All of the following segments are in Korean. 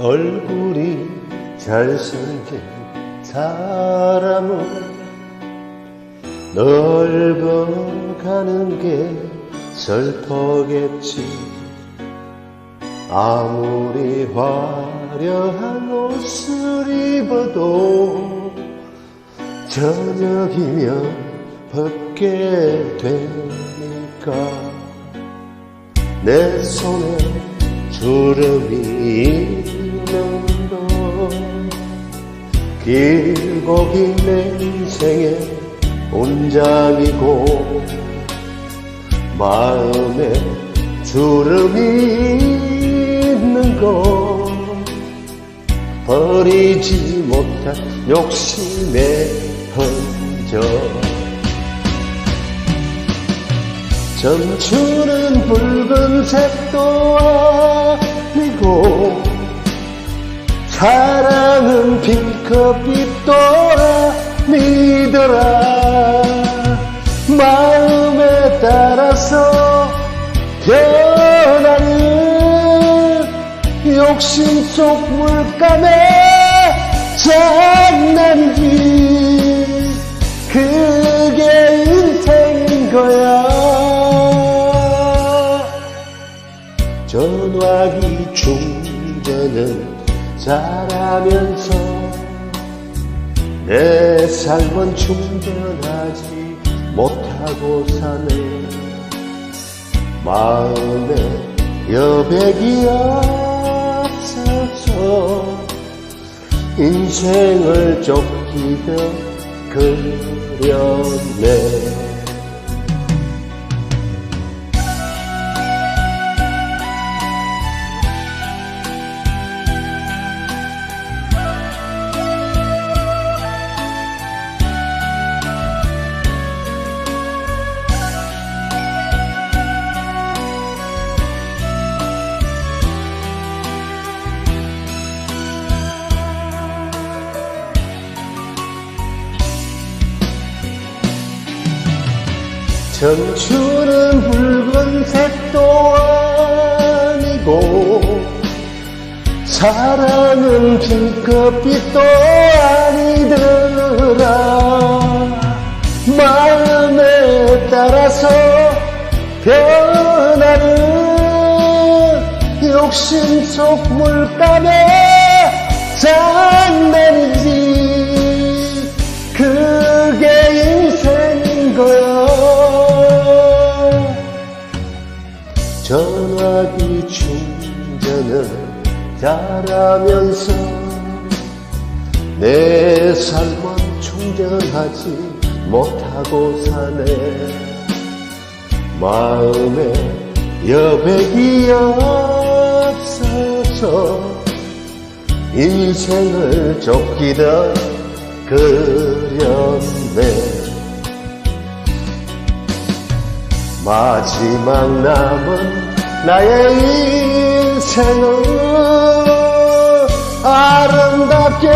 얼굴이 잘생긴 사람은 넓어가는 게 슬퍼겠지. 아무리 화려한 옷을 입어도 저녁이면 벗게 되니까 내 손에 주름이 건 길고 긴 인생의 온장이고 마음에 주름이 있는 건 버리지 못한 욕심의 흔적. 점추는 붉은색도 아 사랑은 핑크빛도 아니더라. 마음에 따라서 변하는 욕심 속 물감에 장난기 그게 인생인 거야. 전화기 충전은 잘하면서 내 삶은 충전하지 못하고 사네. 마음에 여백이 없어서 인생을 쫓기며 그렸네 청춘은 붉은색도 아니고 사랑은 핑크빛도 아니더라. 마음에 따라서 변하는 욕심 속 물감에 장 전화기 충전을 잘하면서 내 삶은 충전하지 못하고 사네. 마음에 여백이 없어서 인생을 쫓기다 그렸네. 마지막 남은 나의 인생은 아름답게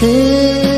길